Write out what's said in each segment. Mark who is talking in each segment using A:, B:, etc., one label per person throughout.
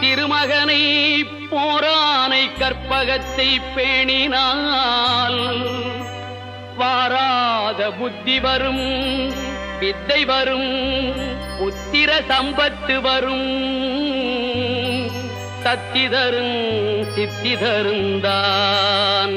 A: திருமகனை போரானை கற்பகத்தை பேணினால் வாராத புத்தி வரும் வித்தை வரும் புத்திர சம்பத்து வரும். சத்தி தரும் சித்தி தருந்தான்.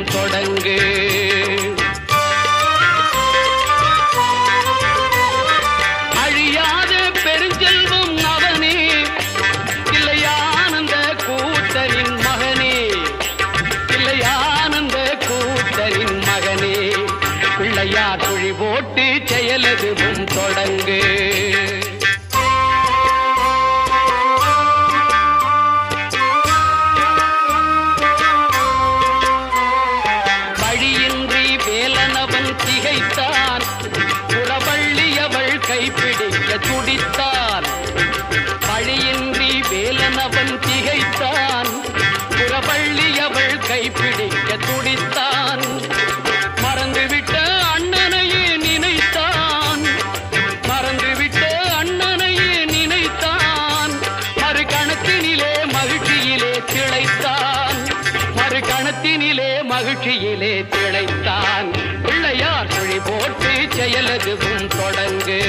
A: ஓட்டு செயலதுவும் தொடங்கு. வழியின்றி வேலனவன் திகைத்தான். புறவள்ளி அவள் கைப்பிடிக்க துடித்தான். வழியின்றி வேலனவன் திகைத்தான். புறவள்ளி அவள் கைப்பிடிக்க துடித்தான். மறந்துவிட்டு மறு மகிழ்ச்சியிலே திளைத்தான். பிள்ளையார் குழி போட்டு செயலதுவும் தொடங்கு.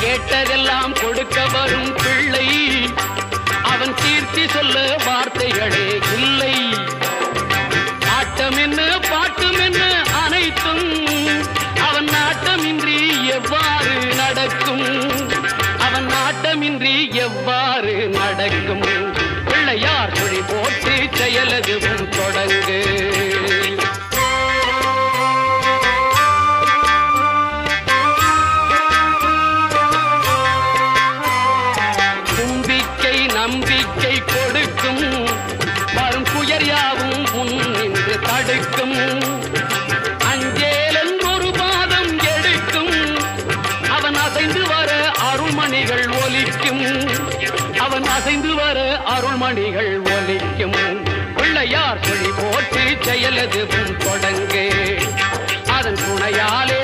A: கேட்டதெல்லாம் கொடுக்க வரும் நாட்டமின்றி எவ்வாறு நடக்கும்? பிள்ளையார் குழி போட்டு செயலதுவும் தொடங்கு. தும்பிக்கை நம்பிக்கை கொடுக்கும். வரும் புயர் யாவும் அசைந்து வர அருள்மணிகள் ஒலிக்கும். அவன் அசைந்து வர அருள்மணிகள் ஒலிக்கும். பிள்ளையார் சொல்லி போற்றி செயலது தொடங்கு. அதன் துணையாலே